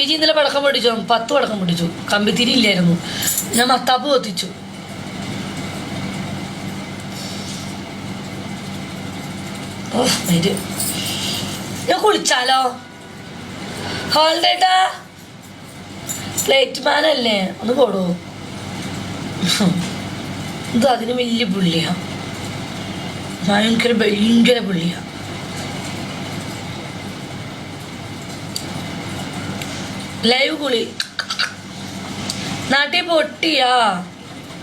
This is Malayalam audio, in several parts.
ബിജി ഇന്നലെ പടക്കം പൊട്ടിച്ചു. പത്ത് പടക്കം പൊട്ടിച്ചു. കമ്പിത്തിരി ഇല്ലായിരുന്നു ഞാൻ മത്താപ്പ് കത്തിച്ചു. ഞാൻ കുളിച്ചാലോ? ഹോൾഡേട്ടാ. പ്ലേറ്റ് അല്ലേ ഒന്ന് പോടോ. ഇത് അതിന് വലിയ പുള്ളിയാ. ഭയങ്കര ഭയങ്കര പുള്ളിയാ. ലൈവ് കുളി നാട്ടിൽ പൊട്ടിയാ.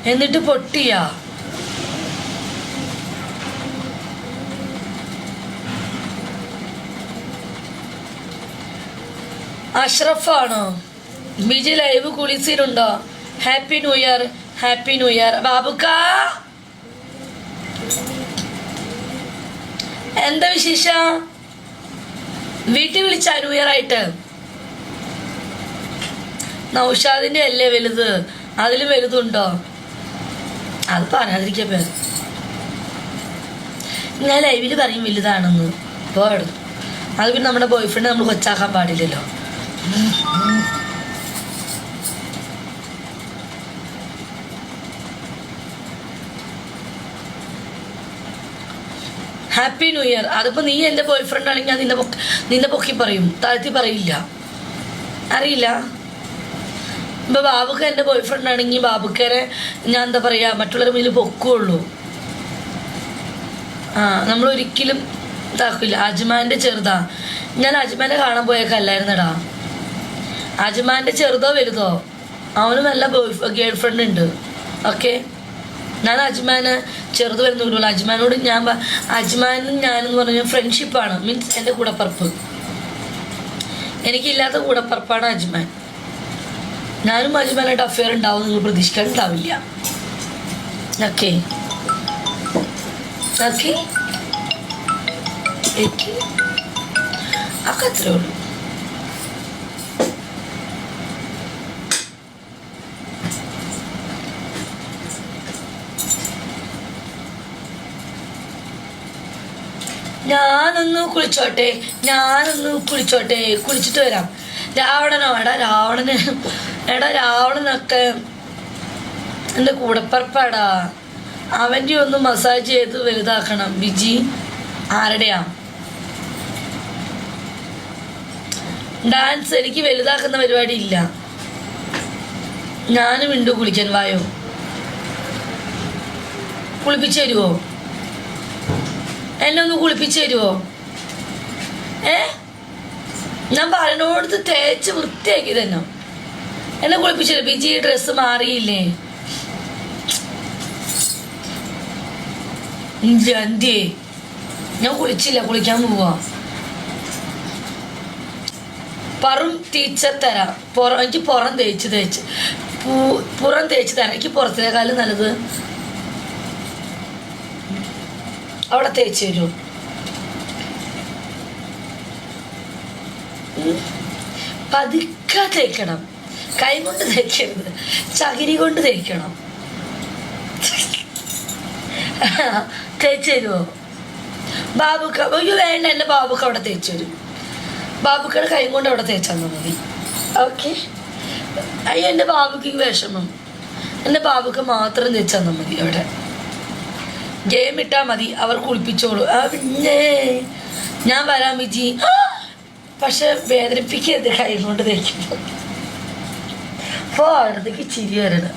എന്നിട്ട് പൊട്ടിയാ. അഷ്റഫാണോ. Biji live കുളിച്ചിട്ടുണ്ടോ? Happy new year happy new year. Babukka? എന്താ വിശേഷം? വീട്ടിൽ വിളിച്ച ന്യൂ ഇയർ ആയിട്ട്? നൗഷാദിന്റെ അല്ലേ വലുത്? അതിലും വലുതുണ്ടോ? അത് പറയാതിരിക്കപ്പേ ഞാൻ ലൈവിൽ പറയും വലുതാണെന്ന്. പോടും അത് പിന്നെ നമ്മുടെ ബോയ് ഫ്രണ്ട് നമ്മൾ കൊച്ചാക്കാൻ പാടില്ലല്ലോ. ഹാപ്പി ന്യൂ ഇയർ അതിപ്പോ നീ എന്റെ ബോയ് ഫ്രണ്ട് ആണെങ്കിൽ നിന്റെ നിന്നെ പൊക്കി പറയും. താഴ്ത്തി പറയില്ല. അറിയില്ല. ഇപ്പൊ ബാബുക്ക എന്റെ ബോയ്ഫ്രണ്ട് ആണെങ്കിൽ ബാബുക്കരെ ഞാൻ എന്താ പറയാ മറ്റുള്ളവരുടെ മുന്നിൽ പൊക്കുള്ളൂ. ആ നമ്മൾ ഒരിക്കലും ഇതാക്കില്ല അജ്മാന്റെ ചെറുതാ. ഞാൻ അജ്മാനെ കാണാൻ പോയേക്കല്ലായിരുന്നടാ അജ്മാന്റെ ചെറുതോ വലുതോ അവനും നല്ല ബോയ് ഗേൾ ഫ്രണ്ട് ഉണ്ട്. ഓക്കെ ഞാൻ അജ്മാന് ചെറുത് വരുന്നുള്ളൂ അജ്മാനോട് ഞാൻ അജ്മാനും ഞാനെന്ന് പറഞ്ഞ ഫ്രണ്ട്ഷിപ്പാണ് മീൻസ് എന്റെ കൂടപ്പറപ്പ്. എനിക്കില്ലാത്ത കൂടപ്പറപ്പാണ് അജ്മാൻ. ഞാനും മജുമാനായിട്ട് അഫെയർ ഉണ്ടാവും നിങ്ങൾ പ്രതീക്ഷിക്കാൻ ഉണ്ടാവില്ല ഓക്കെ ഓക്കെ ഒക്കെ അത്രേ ഉള്ളൂ. ഞാനൊന്ന് കുളിച്ചോട്ടെ. ഞാനൊന്ന് കുളിച്ചോട്ടെ. കുളിച്ചിട്ട് വരാം. രാവണനോ എടാ രാവണന് എടാ രാവണനൊക്കെ എന്റെ കൂടപ്പറപ്പാടാ. അവന്റെ ഒന്ന് മസാജ് ചെയ്ത് വലുതാക്കണം. വിജി ആരുടെയാ? ഡാൻസ് എനിക്ക് വലുതാക്കുന്ന പരിപാടി ഇല്ല. ഞാനും ഉണ്ട് കുളിക്കാൻ വായോ? കുളിപ്പിച്ചു തരുമോ എന്നെ ഒന്ന് കുളിപ്പിച്ചു തരുമോ ഏ? ഞാൻ പറഞ്ഞോടുത്ത് തേച്ച് വൃത്തിയാക്കി തന്നെ എന്നെ കുളിപ്പിച്ചില്ല? ബിജി ഡ്രസ്സ് മാറിയില്ലേ? ഇല്ല എന്തേ ഞാൻ കുളിച്ചില്ല. കുളിക്കാൻ പോവാ. പറം ടീച്ചർ തരാം. പുറം എനിക്ക് പുറം തേച്ച് തേച്ച്. പുറം തേച്ച് തരാം. എനിക്ക് പുറത്തേക്കാളും നല്ലത് അവിടെ തേച്ച് തരുമോ. പതുക്കെ തേക്കണം. കൈ കൊണ്ട് തേക്കരുത്. ചകിരി കൊണ്ട് തേക്കണം. തേച്ച് തരുമോ ബാബുക്ക അയ്യോ വേണ്ട എന്റെ ബാബുക്ക അവിടെ തേച്ച് തരും. ബാബുക്കയുടെ കൈ കൊണ്ട് അവിടെ തേച്ചാൽ മതി. ഓക്കെ അയ്യോ എന്റെ ബാബുക്ക് വിഷമം. എന്റെ ബാബുക്ക് മാത്രം തേച്ചാൽ മതി അവിടെ. ഗെയിം ഇട്ടാൽ മതി അവർ കുളിപ്പിച്ചോളൂ. ആ പിന്നെ ഞാൻ വരാം വിജി! പക്ഷെ വേദനിപ്പിക്കരുത് കൈ കൊണ്ട് തേക്കുമ്പോൾ അപ്പോൾ അവിടത്തേക്ക് ചിരി വരണം.